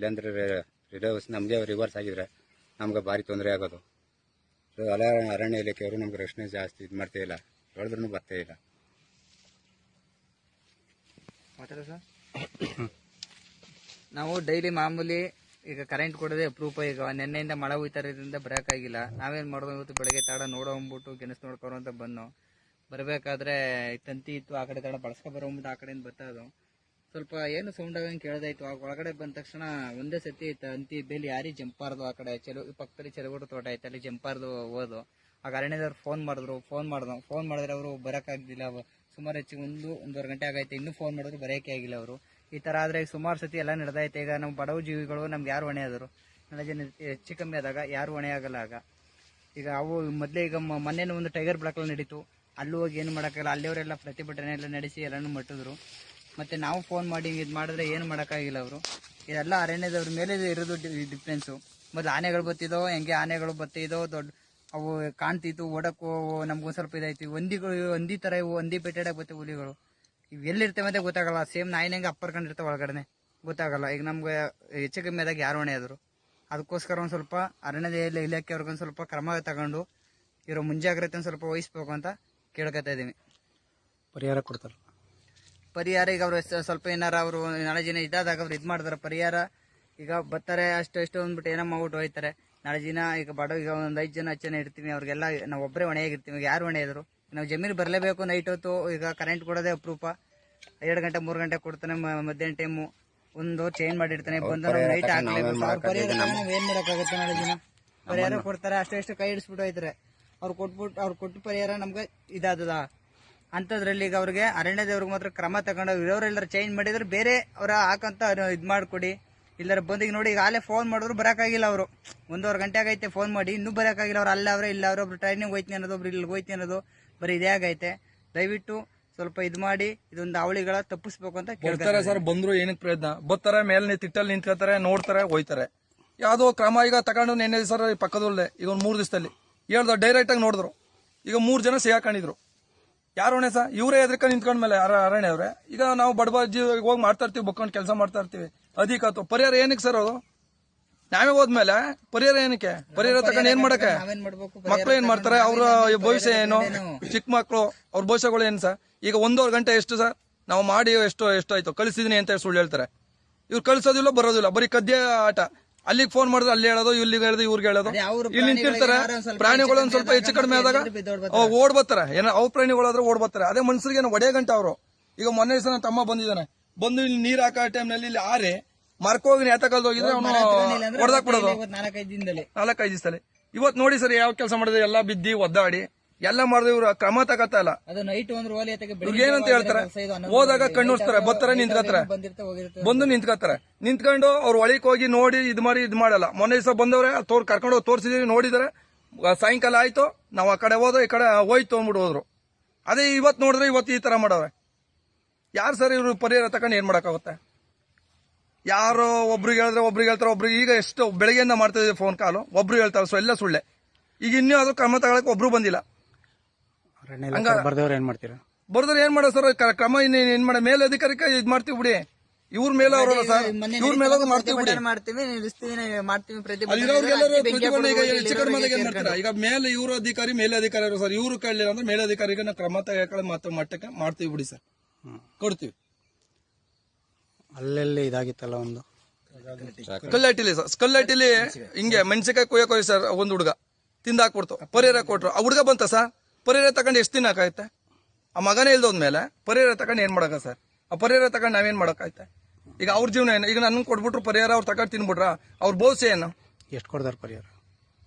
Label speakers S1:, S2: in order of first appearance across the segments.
S1: ಇಲ್ಲಾಂದ್ರೆ ರಿವರ್ಸ್ ನಮಗೆ ರಿವರ್ಸ್ ಆಗಿದ್ರೆ ನಮ್ಗೆ ಭಾರಿ ತೊಂದರೆ ಆಗೋದು. ಸೊ ಅಲ, ಅರಣ್ಯ ಇಲಾಖೆಯವರು ನಮ್ಗೆ ರಕ್ಷಣೆ ಜಾಸ್ತಿ ಇದು ಮಾಡ್ತಾ ಇಲ್ಲ. ಹೇಳಿದ್ರು ಬರ್ತಾ ಇಲ್ಲ.
S2: ನಾವು ಡೈಲಿ ಮಾಮೂಲಿ ಈಗ ಕರೆಂಟ್ ಕೊಡೋದೇ ಅಪ್ರೂಪ ಈಗ ನಿನ್ನೆಯಿಂದ ಮಳೆ ಹೋಯ್ತಾರಿಂದ ಬರೋಕ್ಕಾಗಿಲ್ಲ ನಾವೇನ್ ಮಾಡೋದು ಇವತ್ತು ಬೆಳಗ್ಗೆ ತಾಡ ನೋಡೋ ಅಂದ್ಬಿಟ್ಟು ಗೆಣಸು ನೋಡ್ಕೊರೋ ಅಂತ ಬಂದು ಬರಬೇಕಾದ್ರೆ ತಂತಿ ಇತ್ತು ಆ ಕಡೆ ತಾಡ ಬಳಸ್ಕೊ ಬರೋ ಆ ಕಡೆಯಿಂದ ಬರ್ತಾ ಅದು ಸ್ವಲ್ಪ ಏನು ಸೌಂಡ್ ಆಗಂಗೆ ಕೇಳ್ದಾಯ್ತು. ಆಗ ಒಳಗಡೆ ಬಂದ ತಕ್ಷಣ ಒಂದೇ ಸತಿ ತಂತಿ ಬೇಲಿ ಯಾರಿ ಜಂಪಾರ್ದು ಆ ಕಡೆ ಚೆಲು ಪಕ್ಕದಲ್ಲಿ ಚೆಲುಗುಡು ತೋಟ ಐತೆ, ಅಲ್ಲಿ ಜಂಪಾರ್ದು ಹೋದು. ಆಗ ಅರಣ್ಯದವ್ರು ಫೋನ್ ಮಾಡಿದ್ರು ಫೋನ್ ಮಾಡಿದ್ರು. ಫೋನ್ ಮಾಡಿದ್ರೆ ಅವರು ಬರೋಕ್ಕಾಗ್ದಿಲ್ಲ ಸುಮಾರು ಹೆಚ್ಚಿಗೆ ಒಂದು ಒಂದೂವರೆ ಗಂಟೆ ಆಗೈತೆ ಇನ್ನೂ ಫೋನ್ ಮಾಡಿದ್ರು ಬರೋಕೆ ಆಗಿಲ್ಲ ಅವರು. ಈ ಥರ ಆದರೆ ಸುಮಾರು ಸತಿ ಎಲ್ಲ ನಡೆದೈತೆ ಈಗ ನಮ್ಮ ಬಡವ ಜೀವಿಗಳು ನಮ್ಗೆ ಯಾರು ಹೊಣೆ ಆದರು? ನಾಳೆ ಜನ ಹೆಚ್ಚು ಕಮ್ಮಿ ಆದಾಗ ಯಾರು ಹೊಣೆ ಆಗಲ್ಲ ಆಗ. ಈಗ ಅವು ಮೊದಲೇ ಈಗ ಮೊನ್ನೆನೂ ಒಂದು ಟೈಗರ್ ಬ್ಲಾಕಲ್ಲಿ ನಡೀತು. ಅಲ್ಲೂ ಹೋಗಿ ಏನು ಮಾಡೋಕ್ಕಾಗಲ್ಲ. ಅಲ್ಲಿಯವರೆಲ್ಲ ಪ್ರತಿಭಟನೆ ಎಲ್ಲ ನಡೆಸಿ ಎಲ್ಲನೂ ಮಟ್ಟಿದ್ರು. ಮತ್ತು ನಾವು ಫೋನ್ ಮಾಡಿ ಇದು ಮಾಡಿದ್ರೆ ಏನು ಮಾಡೋಕ್ಕಾಗಿಲ್ಲ ಅವರು. ಇದೆಲ್ಲ ಅರಣ್ಯದವ್ರ ಮೇಲೆ ಇರೋದು ಡಿಫ್ರೆನ್ಸು ಮೊದಲು ಆನೆಗಳು ಬತ್ತಿದೋ ಹೆಂಗೆ ಆನೆಗಳು ಬತ್ತಿದೋ ದೊಡ್ಡ ಅವು ಕಾಣ್ತಿತ್ತು, ಓಡಕ್ಕೂ ನಮ್ಗೊಂದು ಸ್ವಲ್ಪ ಇದಾಯ್ತು. ಒಂದಿಗಳು, ಒಂದಿ ಥರ ಇವು, ಒಂದಿ ಬೆಟ್ಟೆಡಕ್ಕೆ ಬತ್ತೆ ಹುಲಿಗಳು. ಇವು ಎಲ್ಲಿರ್ತವೆ ಅಂತ ಗೊತ್ತಾಗಲ್ಲ. ಸೇಮ್ ನಾಯಿನಂಗೆ ಅಪ್ಪರ್ಕೊಂಡಿರ್ತವೆ ಒಳಗಡೆ ಗೊತ್ತಾಗಲ್ಲ. ಈಗ ನಮ್ಗೆ ಹೆಚ್ಚು ಕಮ್ಮಿ ಆದಾಗ ಯಾರು ಹೊಣೆ ಆದರು. ಅದಕ್ಕೋಸ್ಕರ ಒಂದು ಸ್ವಲ್ಪ ಅರಣ್ಯದ ಇಲ- ಇಲಾಖೆಯವ್ರಿಗೊಂದು ಸ್ವಲ್ಪ ಕ್ರಮ ತಗೊಂಡು ಇರೋ ಮುಂಜಾಗ್ರತೆ ಒಂದು ಸ್ವಲ್ಪ ವಹಿಸ್ಬೇಕು ಅಂತ ಕೇಳ್ಕೊತಾ ಇದ್ದೀವಿ.
S3: ಪರಿಹಾರ ಕೊಡ್ತಾರೆ.
S2: ಪರಿಹಾರ ಈಗ ಅವರು ಸ್ವಲ್ಪ ಏನಾರ ಅವರು ನಾಳೆ ದಿನ ಇದಾದಾಗ ಅವ್ರು ಇದು ಮಾಡ್ತಾರೆ ಪರಿಹಾರ ಈಗ ಬರ್ತಾರೆ ಅಷ್ಟು ಅಷ್ಟು ಅಂದ್ಬಿಟ್ಟು ಏನೋ ಮಾಡ್ಬಿಟ್ಟು ಹೋಯ್ತಾರೆ. ನಾಳೆ ದಿನ ಈಗ ಬಡ ಈಗ ಒಂದು ಐದು ಜನ ಹತ್ತು ಜನ ಇರ್ತೀವಿ ಅವ್ರಿಗೆಲ್ಲ ನಾವು ಒಬ್ಬರೇ ಹೊಣೆಯಾಗಿರ್ತೀವಿ ಈಗ ಯಾರು ಹೊಣೆ ಇದ್ರು ನಾವು ಜಮೀನು ಬರಲೇಬೇಕು ನೈಟ್ ಹೊತ್ತು ಈಗ ಕರೆಂಟ್ ಕೊಡೋದೇ ಅಪರೂಪ. ಎರಡು ಗಂಟೆ ಮೂರು ಗಂಟೆ ಕೊಡ್ತಾನೆ ಮಧ್ಯಾಹ್ನ ಟೈಮು ಒಂದು ಚೇಂಜ್ ಮಾಡಿರ್ತಾನೆ ಬಂದವರು ನೈಟ್ ಹಾಕ್ಲೇಬೇಕು. ಅವ್ರ ಪರಿಹಾರ ನಾವು ಏನ್ ಮಾಡೋಕ್ಕಾಗುತ್ತೆ ನಾಳೆ ದಿನ? ಪರಿಹಾರ ಕೊಡ್ತಾರೆ ಅಷ್ಟು ಎಷ್ಟು ಕೈ ಹಿಡಿಸ್ಬಿಟ್ಟು ಹೋಯ್ತಾರೆ. ಅವ್ರು ಕೊಟ್ಬಿಟ್ಟು ಅವ್ರು ಕೊಟ್ಟು ಪರಿಹಾರ ನಮ್ಗೆ ಇದಾದದ. ಅಂಥದ್ರಲ್ಲಿ ಈಗ ಅವ್ರಿಗೆ ಅರಣ್ಯ ದೇವ್ರಿಗೆ ಮಾತ್ರ ಕ್ರಮ ತಗೊಂಡು ಇರೋರೆಲ್ಲರೂ ಚೇಂಜ್ ಮಾಡಿದ್ರು ಬೇರೆ ಅವರ ಹಾಕಂತ ಇದು ಮಾಡ್ಕೊಡಿ. ಇಲ್ಲರ ಬಂದಿಗೆ ನೋಡಿ ಈಗ ಆಲೇ ಫೋನ್ ಮಾಡಿದ್ರು ಬರೋಕ್ಕಾಗಿಲ್ಲ ಅವರು. ಒಂದೂವರೆ ಗಂಟೆ ಆಗೈತೆ ಫೋನ್ ಮಾಡಿ ಇನ್ನೂ ಬರೋಕ್ಕಾಗಿಲ್ಲ ಅವ್ರು. ಅಲ್ಲ ಅವರೇ ಇಲ್ಲ ಅವ್ರೊಬ್ರು ಟ್ರೈನಿಂಗ್ ಹೋಯ್ತೀನಿ ಅನ್ನೋದು ಒಬ್ರು ಇಲ್ಲಿ ಹೋಯ್ತೀನಿ ಅನ್ನೋದು ಬರೀ ಇದೇ ಆಗೈತೆ. ದಯವಿಟ್ಟು ಸ್ವಲ್ಪ ಇದು ಮಾಡಿ ಇದೊಂದು ಅವಳಿಗಳ ತಪ್ಪಿಸ್ಬೇಕು ಅಂತ ಕೇಳ್ತಾರೆ
S4: ಸರ್ ಬಂದ್ರು ಏನಕ್ಕೆ ಪ್ರಯತ್ನ? ಬರ್ತಾರೆ ಮೇಲೆ ತಿಟ್ಟಲ್ಲಿ ನಿಂತ್ಕೋತಾರೆ ನೋಡ್ತಾರೆ ಹೋಯ್ತಾರೆ. ಯಾವುದೋ ಕ್ರಮ ಈಗ ತಗೊಂಡು ನೆನ್ನೆ ಸರ್ ಪಕ್ಕದಲ್ಲೇ ಈಗ ಒಂದು ಮೂರು ದಿವಸದಲ್ಲಿ. ಹೇಳ್ದ ಡೈರೆಕ್ಟ್ ಆಗಿ ನೋಡಿದ್ರು. ಈಗ ಮೂರು ಜನ ಸಿಗಾಕೊಂಡಿದ್ರು. ಯಾರು ಹೊಣೆ ಸರ್ ಇವರೇ ಎದ್ರಕ ನಿಂತ್ಕೊಂಡ್ಮೇಲೆ ಅರ ಅರಣ್ಯ ಅವ್ರೆ. ಈಗ ನಾವು ಬಡಬ ಜೀವ ಹೋಗಿ ಮಾಡ್ತಾ ಇರ್ತೀವಿ ಬಕ್ಕೊಂಡು ಕೆಲಸ ಮಾಡ್ತಾ ಇರ್ತೀವಿ. ಅಧಿಕಾತು ಪರಿಹಾರ ಏನಕ್ಕೆ ಸರ್ ಅದು? ನಾವೇ ಹೋದ್ಮೇಲೆ ಪರಿಹಾರ ಏನಕ್ಕೆ? ಪರಿಹಾರ ತಗೊಂಡು ಏನ್ ಮಾಡಕ್ಕೆ? ಮಕ್ಳು ಏನ್ ಮಾಡ್ತಾರೆ? ಅವ್ರ ಭವಿಷ್ಯ ಏನು? ಚಿಕ್ಕ ಮಕ್ಳು ಅವ್ರ ಭವಿಷ್ಯಗಳು ಏನು ಸರ್? ಈಗ ಒಂದೂವರೆ ಗಂಟೆ ಎಷ್ಟು ಸರ್? ನಾವು ಮಾಡಿ ಎಷ್ಟು ಎಷ್ಟು ಆಯ್ತು. ಕಳಿಸಿದೀನಿ ಅಂತ ಸುಳ್ಳು ಹೇಳ್ತಾರೆ. ಇವ್ರು ಕಳಿಸೋದಿಲ್ಲ ಬರೋದಿಲ್ಲ. ಬರೀ ಕದ್ಯ ಆಟ. ಅಲ್ಲಿಗೆ ಫೋನ್ ಮಾಡಿದ್ರೆ ಅಲ್ಲಿ ಹೇಳೋದು ಇಲ್ಲಿಗೆ ಹೇಳೋದು ಇವ್ರಿಗೆ ಹೇಳೋದು. ಇಲ್ಲಿ ನಿಂತಿರ್ತಾರೆ.
S2: ಪ್ರಾಣಿಗಳನ್ನ ಸ್ವಲ್ಪ
S4: ಪ್ರಾಣಿಗಳು ಒಂದ್
S2: ಹೆಚ್ಚು
S4: ಸ್ವಲ್ಪ ಹೆಚ್ಚು ಕಡಿಮೆ ಆದಾಗ ಓಡ್ ಬರ್ತಾರೆ. ಏನೋ ಅವ್ ಪ್ರಾಣಿಗಳಾದ್ರೆ ಓಡ್ ಬರ್ತಾರೆ. ಅದೇ ಮನುಷ್ಯರಿಗೆ ಒಡೆ ಗಂಟೆ ಅವರು. ಈಗ ಮೊನ್ನೆ ದಿವಸ ನನ್ನ ತಮ್ಮ ಬಂದಿದ್ದಾನೆ. ಬಂದು ಇಲ್ಲಿ ನೀರ್ ಹಾಕೋ ಟೈಮ್ನಲ್ಲಿ ಇಲ್ಲಿ ಆರೆ ಮರ್ಕೋಗಿ ನೇತಕಲ್ದು ಹೋಗಿದ್ರೆ ಅವನು ಹೊಡೆದಾಕ್ ಬಿಡೋದು
S2: ನಾಲ್ಕೈದು ದಿನದಲ್ಲಿ.
S4: ನಾಲ್ಕೈದು ದಿವಸದಲ್ಲಿ. ಇವತ್ತು ನೋಡಿ ಸರ್ ಯಾವ ಕೆಲಸ ಮಾಡಿದ್ರೆ ಎಲ್ಲ ಬಿದ್ದಿ ಒದ್ದಾಡಿ. ಎಲ್ಲ ಮಾಡಿದ್ರು ಇವ್ರು ಕ್ರಮ ತಗತ್ತ ಇಲ್ಲ. ಇವ್ರಿಗೆ ಏನಂತ ಹೇಳ್ತಾರೆ? ಹೋದಾಗ ಕಣ್ಣು ಬರ್ತಾರೆ ನಿಂತ್ಕೋತಾರೆ.
S2: ಬಂದಿರ್ತಾ ಹೋಗಿರುತ್ತೆ
S4: ಬಂದು ನಿಂತ್ಕೋತಾರೆ. ನಿಂತ್ಕೊಂಡು ಅವ್ರು ಒಳಗೆ ಹೋಗಿ ನೋಡಿ ಇದು ಮಾಡಿ ಇದು ಮಾಡಲ್ಲ. ಮೊನ್ನೆ ದಿವಸ ಬಂದವ್ರೆ ತೋರ್ ಕರ್ಕೊಂಡು ಹೋಗಿ ತೋರಿಸಿದೀವಿ ನೋಡಿದಾರೆ. ಸಾಯಂಕಾಲ ಆಯ್ತು ನಾವು ಆ ಕಡೆ ಹೋದ ಈ ಕಡೆ ಹೋಯ್ತು ಅಂದ್ಬಿಟ್ಟು ಹೋದ್ರು. ಅದೇ ಇವತ್ತು ನೋಡಿದ್ರೆ ಇವತ್ತು ಈ ತರ ಮಾಡವ್ರೆ. ಯಾರು ಸರ್ ಇವ್ರು ಪರಿಹಾರ ತಗೊಂಡು ಏನ್ ಮಾಡಕ್ಕಾಗುತ್ತೆ? ಯಾರು ಒಬ್ರಿಗೆ ಹೇಳಿದ್ರೆ ಒಬ್ರಿಗೆ ಹೇಳ್ತಾರೆ ಒಬ್ರಿಗೆ ಈಗ ಎಷ್ಟು ಬೆಳಗ್ಗೆಯಿಂದ ಮಾಡ್ತಾ ಫೋನ್ ಕಾಲು ಒಬ್ರು ಹೇಳ್ತಾರೆ ಸೊ ಎಲ್ಲ ಸುಳ್ಳೆ. ಈಗ ಇನ್ನೂ ಅದು ಕ್ರಮ ತಗೊಳಕ್ ಒಬ್ರು ಬಂದಿಲ್ಲ.
S3: ಇಲಾಖೆ ಬರ್ದವ್ರು ಏನ್ ಮಾಡ್ತೀರಾ?
S4: ಬರ್ದ್ರೆ ಏನ್ ಮಾಡೋ ಸರ್? ಕ- ಕ್ರಮ ಇನ್ನೇನ್ ಏನ್ ಮಾಡ ಮೇಲೆ ಅಧಿಕಾರಿಕ ಇದ್ ಮಾಡ್ತೀವಿ ಬಿಡಿ. ಇವ್ರ ಮೇಲೆ ಅವರಲ್ಲ ಸರ್. ಇವ್ರ ಮೇಲೆ ಮಾಡ್ತೀವಿ ಬಿಡಿ.
S2: ಪ್ರತಿಭಟನೆ ಮಾಡ್ತೀವಿ ನಿಲ್ಲಿಸ್ತೀವಿ ನಾವು ಮಾಡ್ತೀವಿ ಪ್ರತಿಭಟನೆ
S4: ಅಲ್ಲಿರೋರ್ಗೆಲ್ಲರೂ
S2: ಬೆಂಕಿ
S4: ಪ್ರತಿಭಟನೆ ಈಗ
S2: ಹಾಕ್ಬಿಟ್ಟು
S4: ಹೆಚ್ಚು ಕಡಿಮೆ ಆದಾಗ ಏನ್ ಮಾಡ್ತಾರೆ? ಈಗ ಮೇಲೆ ಇವ್ರ ಅಧಿಕಾರಿ ಮೇಲೆ ಅಧಿಕಾರಿ ಸರ್. ಇವ್ರು ಕೇಳಲಿಲ್ಲ ಅಂದ್ರೆ ಮೇಲೆ ಅಧಿಕಾರಿಗೆ ನಾವು ಕ್ರಮ ತೆಗೆದುಕೊಳ್ಳೋ ಮತ್ತೆ ಮಟ್ಟಕ್ಕೆ ಮಾಡ್ತೀವಿ ಬಿಡಿ ಸರ್. ಕೊಡ್ತೀವಿ.
S3: ಅಲ್ಲೆಲ್ಲಿ ಇದಾಗಿತ್ತಲ್ಲ ಒಂದು?
S4: ಕಲ್ಲಟ್ಟಿಲಿ ಸರ್. ಕಲ್ಲಟ್ಟಿಲಿ ಹಿಂಗೆ ಮೆಣಸಿಕಾಯಿ ಕೊಯ್ಯಕ್ ಹೋಗಿ ಸರ್ ಒಂದು ಹುಡುಗ. ತಿಂದಾಕ್ಬಿಡ್ತು ಪರಿಹಾರ ಕೊಟ್ರು. ಆ ಹುಡುಗ ಬಂತ ಸರ್? ಪರಿಹಾರ ತಗೊಂಡು ಎಷ್ಟು ದಿನ ಆ ಮಗನೇ ಇಲ್ದೋದ್ಮೇಲೆ ಪರಿಹಾರ ತಗೊಂಡು ಏನ್ ಮಾಡಕ ಸರ್? ಆ ಪರಿಹಾರ ತಗೊಂಡು ನಾವೇನು ಮಾಡೋಕ್ಕಾಯ್ತೆ ಈಗ ಅವ್ರ ಜೀವನ ಏನು? ಈಗ ನನ್ನ ಕೊಟ್ಬಿಟ್ರು ಪರಿಹಾರ ಅವ್ರು ತಗೊಂಡು ತಿನ್ಬಿಟ್ರ? ಅವ್ರ ಬೋಸೆ ಏನು?
S3: ಎಷ್ಟು ಕೊಡ್ತಾರೆ ಪರಿಹಾರ?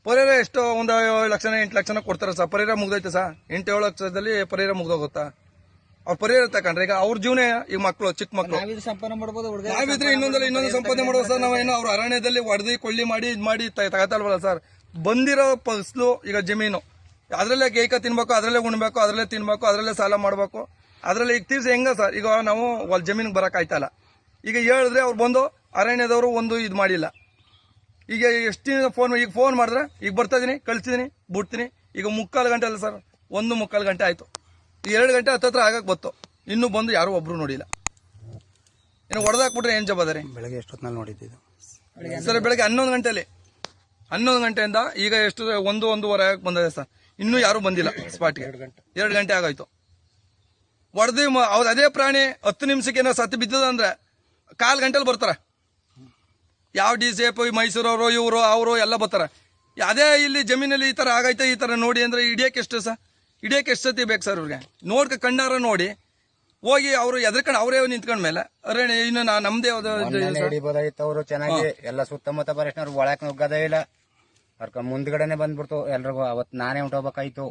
S4: ಪರಿಹಾರ ಎಷ್ಟು ಒಂದು ಏಳು ಲಕ್ಷನ ಎಂಟು ಲಕ್ಷನ ಕೊಡ್ತಾರೆ ಸರ್. ಪರಿಹಾರ ಮುಗ್ದೈತೆ ಸರ್? ಎಂಟು ಏಳು ಲಕ್ಷದಲ್ಲಿ ಪರಿಹಾರ ಮುಗ್ದೋಗುತ್ತಾ? ಅವ್ರ ಪರಿಹಾರ ತಗೊಂಡ್ರೆ ಈಗ ಅವ್ರ ಜೀವನ ಈಗ ಮಕ್ಕಳು ಚಿಕ್ಕ ಮಕ್ಕಳು
S2: ಸಂಪಾದನೆ ಮಾಡ್ಬೋದು ಹುಡುಗ
S4: ನಾವಿದ್ರೆ ಇನ್ನೊಂದಲ್ಲ ಇನ್ನೊಂದು ಸಂಪಾದನೆ ಮಾಡೋದು ಸರ್. ನಾವೇನೋ ಅವ್ರ ಅರಣ್ಯದಲ್ಲಿ ಹೊಡೆದಿ ಕೊಳ್ಳಿ ಮಾಡಿ ಇದು ಮಾಡಿ ತಗತಲ್ವಲ್ಲ ಸರ್. ಬಂದಿರೋ ಫಸಲು ಈಗ ಜಮೀನು. ಅದ್ರಲ್ಲೇ ಗೇಕ ತಿನ್ಬೇಕು ಅದರಲ್ಲೇ ಉಣ್ಬೇಕು ಅದರಲ್ಲೇ ತಿನ್ಬೇಕು ಅದರಲ್ಲೇ ಸಾಲ ಮಾಡ್ಬೇಕು. ಅದರಲ್ಲಿ ಈಗ ತೀರ್ಸಿ ಹೆಂಗ ಸರ್? ಈಗ ನಾವು ಅಲ್ಲಿ ಜಮೀನಿಗೆ ಬರಕ್ ಆಯ್ತಲ್ಲ. ಈಗ ಹೇಳಿದ್ರೆ ಅವ್ರು ಬಂದು ಅರಣ್ಯದವರು ಒಂದು ಇದು ಮಾಡಿಲ್ಲ. ಈಗ ಎಷ್ಟು ದಿನ ಫೋನ್ ಈಗ ಫೋನ್ ಮಾಡಿದ್ರೆ ಈಗ ಬರ್ತಾ ಇದೀನಿ ಕಳ್ಸಿದೀನಿ ಬಿಡ್ತೀನಿ. ಈಗ ಮುಕ್ಕಾಲು ಗಂಟೆ ಅಲ್ಲ ಸರ್? ಒಂದು ಮುಕ್ಕಾಲು ಗಂಟೆ ಆಯ್ತು. ಈಗ ಎರಡು ಗಂಟೆ ಹತ್ತತ್ರ ಆಗಕ್ಕೆ ಬತ್ತು ಇನ್ನೂ ಬಂದು ಯಾರು ಒಬ್ರು ನೋಡಿಲ್ಲ. ಇನ್ನು ಹೊಡೆದಾಕ್ಬಿಟ್ರೆ ಏನು ಜವಾಬ್ದಾರಿ?
S3: ಬೆಳಗ್ಗೆ ಎಷ್ಟೊತ್ತಿನಲ್ಲಿ ನೋಡಿದ್ದು
S4: ಸರ್ ಬೆಳಗ್ಗೆ ಹನ್ನೊಂದು ಗಂಟೆಯಲ್ಲಿ ಹನ್ನೊಂದು ಗಂಟೆಯಿಂದ ಈಗ ಎಷ್ಟು ಒಂದು ಒಂದೂವರೆ ಆಗಕ್ಕೆ ಬಂದಿದೆ ಸರ್. ಇನ್ನೂ ಯಾರು ಬಂದಿಲ್ಲ ಸ್ಪಾಟ್ಗೆ ಎರಡು ಗಂಟೆ. ಆಗೋಯ್ತು. ಹೊಡೆದು ಅವ್ರು ಅದೇ ಪ್ರಾಣಿ ಹತ್ತು ನಿಮಿಷಕ್ಕೆ ಏನೋ ಸತ್ತು ಬಿದ್ದದ ಅಂದ್ರೆ ಕಾಲು ಗಂಟೆಲಿ ಬರ್ತಾರೆ. ಯಾವ ಡಿ ಸಿ ಎಫ್ ಮೈಸೂರವರು ಇವರು ಅವರು ಎಲ್ಲ ಬರ್ತಾರೆ. ಅದೇ ಇಲ್ಲಿ ಜಮೀನಲ್ಲಿ ಈ ಥರ ಆಗೈತೆ ಈ ಥರ ನೋಡಿ ಅಂದ್ರೆ ಹಿಡಿಯೋಕೆ ಎಷ್ಟು ಸರ್ ಹಿಡಿಯೋಕೆ ಎಷ್ಟು ಸತಿ ಬೇಕು ಸರ್ ಅವ್ರಿಗೆ ನೋಡ್ಕ ಕಣ್ಣಾರ ನೋಡಿ. ಹೋಗಿ ಅವರು ಎದ್ರಕೊಂಡು ಅವರೇ ನಿಂತ್ಕೊಂಡ ಮೇಲೆ. ಅರೇ ಇನ್ನು ನಾ ನಮ್ದೇ
S1: ಅವರು ಚೆನ್ನಾಗಿ. ಎಲ್ಲ ಸುತ್ತಮುತ್ತ ಬರೋಷ್ನವ್ರು ಒಳಕ್ ನುಗ್ಗದೇ ಇಲ್ಲ. ಅವ್ರ ಮುಂದ್ಗಡೆನೆ ಬಂದ್ಬಿಡ್ತು. ಎಲ್ರಿಗೂ ಅವತ್ ನಾನೇ ಹೊಂಟೋಗ್ಬೇಕಾಯ್ತು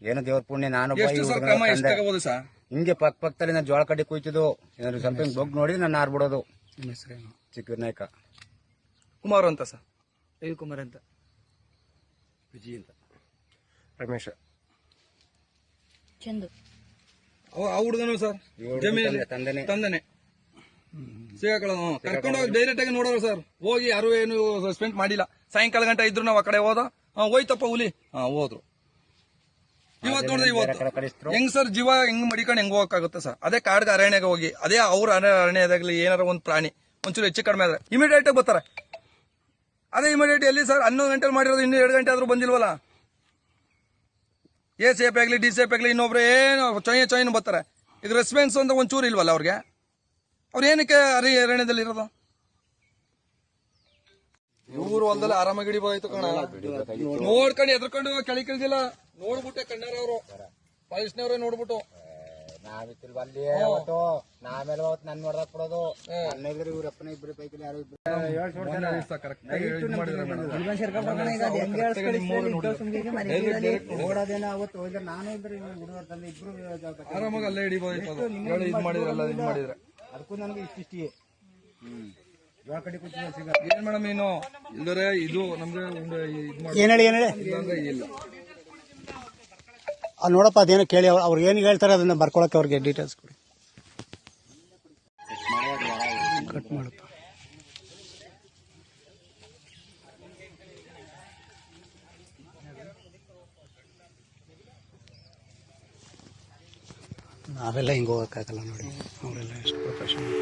S1: ಏನು ದೇವ್ರ ಪುಣ್ಯ ನಾನು ಈ ಹುಡ್ಗನ ತಂದೆ. ಹಿಂಗೆ ಪಕ್ಕ ಪಕ್ಕದಲ್ಲಿ ನಾನು ಜೋಳ ಕಡ್ಡಿ ಕುಯ್ತಿದ್ದು. ಏನಾದ್ರು ಸ್ವಲ್ಪ ಹಿಂಗ್ ಬೊಗ್ ನೋಡಿ ನಾನು ಆರ್ಬಿಡೋದು ಚಿಕ್ಕ ನಾಯಕ.
S4: ಕುಮಾರ್ ಅಂತ ಸರ್
S2: ರವಿಕುಮಾರ್ ಅಂತ. ವಿಜಿ ಅಂತ.
S3: ರಮೇಶ.
S5: ಚಂದು.
S4: ಅವ ಆ ಹುಡುಗನು ಸರ್? ಜಮೀನಲ್ಲಿ
S1: ತಂದೆನೆ.
S4: ತಂದನೆ. ಸಿಗಾಕೊಳ್ಳೋದು ಕರ್ಕೊಂಡು ಹೋಗಿ ಡೈರೆಕ್ಟ್ ಆಗಿ ನೋಡೋರು ಸರ್ ಹೋಗಿ ಯಾರು ಏನು ಸಸ್ಪೆಂಡ್ ಮಾಡಿಲ್ಲ. ಸಾಯಂಕಾಲ ಗಂಟೆ ಇದ್ರು ನಾವು ಆ ಕಡೆ ಹೋದ. ಹೋಯ್ತಪ್ಪ ಹುಲಿ. ಹಾ ಹೋದ್ರು. ಇವತ್ತು ನೋಡಿದ್ರೆ ಇವತ್ತು. ಹೆಂಗ್ ಸರ್ ಜೀವ ಹೆಂಗ್ ಮಡಿಕೊಂಡು ಹೆಂಗ್ ಹೋಗಕ್ಕಾಗುತ್ತೆ ಸರ್ ಅದೇ ಕಾಡ್ಗ ಅರಣ್ಯಗೆ ಹೋಗಿ ಅದೇ ಅವ್ರ ಅರಣ್ಯದಾಗ್ಲಿ ಏನಾರ ಒಂದು ಪ್ರಾಣಿ ಒಂಚೂರು ಹೆಚ್ಚು ಕಡಿಮೆ ಆದ್ರೆ. ಇಮಿಡಿಯೇಟ್ ಆಗಿ ಬರ್ತಾರೆ. ಅದೇ ಇಮಿಡಿಯೇಟ್ ಎಲ್ಲಿ ಸರ್ ಹನ್ನೊಂದು ಗಂಟೆಲಿ ಮಾಡಿರೋದು ಇನ್ನೂ ಎರಡು ಗಂಟೆ ಆದ್ರೂ ಬಂದಿಲ್ವಲ್ಲ? ಎ ಸೇಫ್ ಆಗಲಿ ಡಿ ಸೇಫ್ ಆಗಲಿ ಇನ್ನೊಬ್ರು ಏನು ಚೊಯ್ಯ ಚೊಯ್ಯನ ಬರ್ತಾರೆ. ಇದು ರೆಸ್ಪಾನ್ಸ್ ಅಂತ ಒಂಚೂರು ಇಲ್ವಲ್ಲ ಅವ್ರಿಗೆ? ಅವ್ರು ಏನಕ್ಕೆ ಅರಿ ಅರಣ್ಯದಲ್ಲಿ ಇರೋದು ಇವ್ರು ಹೊಲದಲ್ಲಿ ಆರಾಮಾಗಿ ಹಿಡಿಬೋದಾಯ್ತು ಕಣ. ನೋಡ್ಕೊಂಡು ಎದ್ರಕೊಂಡು ಕೆಳಗೆ ಕೆಳ್ದಿಲ್ಲ ನೋಡ್ಬಿಟ್ಟೆ ಕಣ್ಣಾರ ಅವರು. ನೋಡ್ಬಿಟ್ಟು.
S1: ನಾವಿತ್ತಿಲ್ವ ಅಲ್ಲಿ ಅವತ್ತು ನಾವೆಲ್ಲ ಅವತ್ತು ನನ್ ಕೊಡೋದು ನನ್ನ ಇದ್ರು ಇವ್ರ ಅಪ್ಪನ ಇಬ್ರು ಪೈಕಿ ಯಾರು ಇಬ್ರು. ಓಡೋದೇನ ಅವತ್ತು ಹೋದ್ರೆ ನಾನು ಇಬ್ರು ಹುಡುಗರ ತಂದೆ ಇಬ್ರು
S4: ಆರಾಮಾಗಿ ಅಲ್ಲೇ ಹಿಡಿಬೋದು. ಇದು ಮಾಡಿದ್ರೆ.
S1: ಅದಕ್ಕೂ ನನಗೆ ಇಷ್ಟಿಷ್ಟಿಗೆ ಜೋಳ ಕಡ್ಡಿ ಕುಯ್ತಿದ್ದ ಸಿಗ
S4: ಏನ್ ಮೇಡಮ್ ಏನು ಇಲ್ಲರೆ ಇದು ನಮ್ಗೆ ಒಂದು ಇದು ಮಾಡಿ
S3: ಏನ್ ಹೇಳಿ ಏನ್ ಹೇಳಿ?
S4: ಇಲ್ಲಾಂದ್ರೆ ಇಲ್ಲ.
S3: ಅಲ್ಲಿ ನೋಡಪ್ಪ ಅದೇನೋ ಕೇಳಿ ಅವ್ರು ಅವ್ರು ಏನು ಹೇಳ್ತಾರೆ ಅದನ್ನ ಬರ್ಕೊಳಕ್ಕೆ ಅವ್ರಿಗೆ ಡೀಟೇಲ್ಸ್ ಕೊಡಿ. ಕಟ್ ಮಾಡಪ್ಪ. ನಾವೆಲ್ಲ ಹಿಂಗೆ ಹೋಗೋಕ್ಕಾಗಲ್ಲ ನೋಡಿ. ಅವರೆಲ್ಲ ಎಷ್ಟು ಪ್ರೊಫೆಷನಲ್